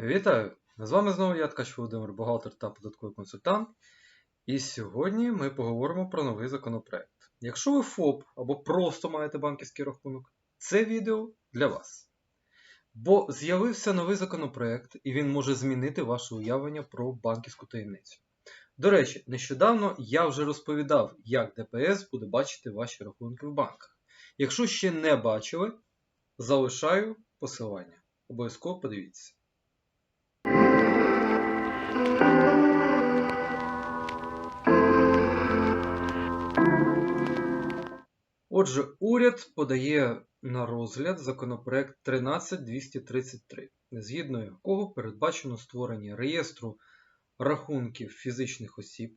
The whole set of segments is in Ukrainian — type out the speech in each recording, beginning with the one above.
Вітаю! З вами знову я Ткач Володимир, бухгалтер та податковий консультант. І сьогодні ми поговоримо про новий законопроект. Якщо ви ФОП або просто маєте банківський рахунок, це відео для вас. Бо з'явився новий законопроект, і він може змінити ваше уявлення про банківську таємницю. До речі, нещодавно я вже розповідав, як ДПС буде бачити ваші рахунки в банках. Якщо ще не бачили, залишаю посилання. Обов'язково подивіться. Отже, уряд подає на розгляд законопроект 13233, згідно якого передбачено створення реєстру рахунків фізичних осіб,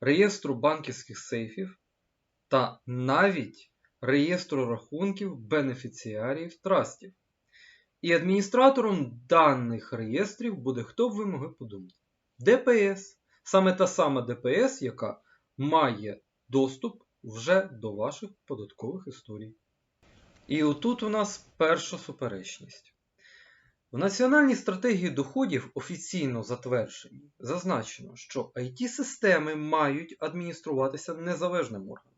реєстру банківських сейфів та навіть реєстру рахунків бенефіціарів трастів. І адміністратором даних реєстрів буде хто б ви могли подумати? ДПС. Саме та сама ДПС, яка має доступ вже до ваших податкових історій. І отут у нас перша суперечність. В Національній стратегії доходів офіційно затвердженій зазначено, що IT-системи мають адмініструватися незалежним органом.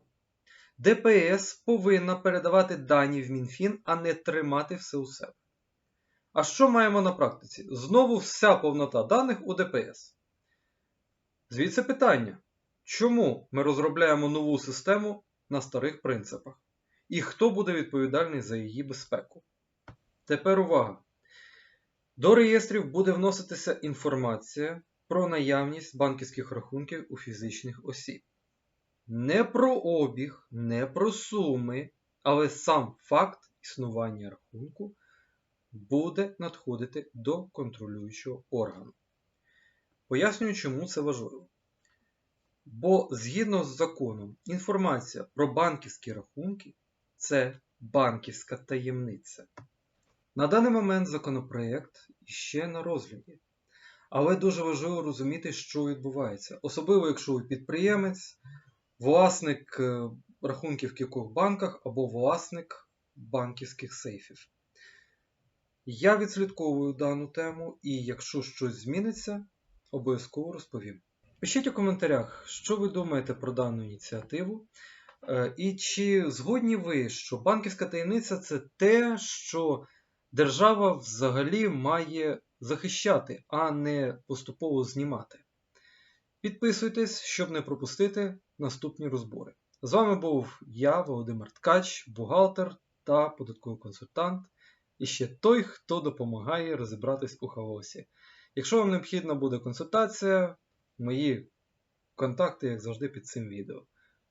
ДПС повинна передавати дані в МінФін, а не тримати все у себе. А що маємо на практиці? Знову вся повнота даних у ДПС. Звідси питання. Чому ми розробляємо нову систему на старих принципах? І хто буде відповідальний за її безпеку? Тепер увага! До реєстрів буде вноситися інформація про наявність банківських рахунків у фізичних осіб. Не про обіг, не про суми, але сам факт існування рахунку буде надходити до контролюючого органу. Пояснюю, чому це важливо. Бо згідно з законом, інформація про банківські рахунки це банківська таємниця. На даний момент законопроєкт ще на розгляді. Але дуже важливо розуміти, що відбувається. Особливо, якщо ви підприємець, власник е, рахунків в кількох банках або власник банківських сейфів. Я відслідковую дану тему, і якщо щось зміниться, обов'язково розповім. Пишіть у коментарях, що ви думаєте про дану ініціативу, Е, і чи згодні ви, що банківська таємниця це те, що держава взагалі має захищати, а не поступово знімати. Підписуйтесь, щоб не пропустити наступні розбори. З вами був я, Володимир Ткач, бухгалтер та податковий консультант, і ще той, хто допомагає розібратись у хаосі. Якщо вам необхідна буде консультація, мої контакти, як завжди, під цим відео.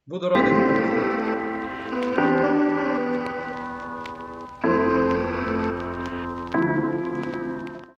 Буду радий.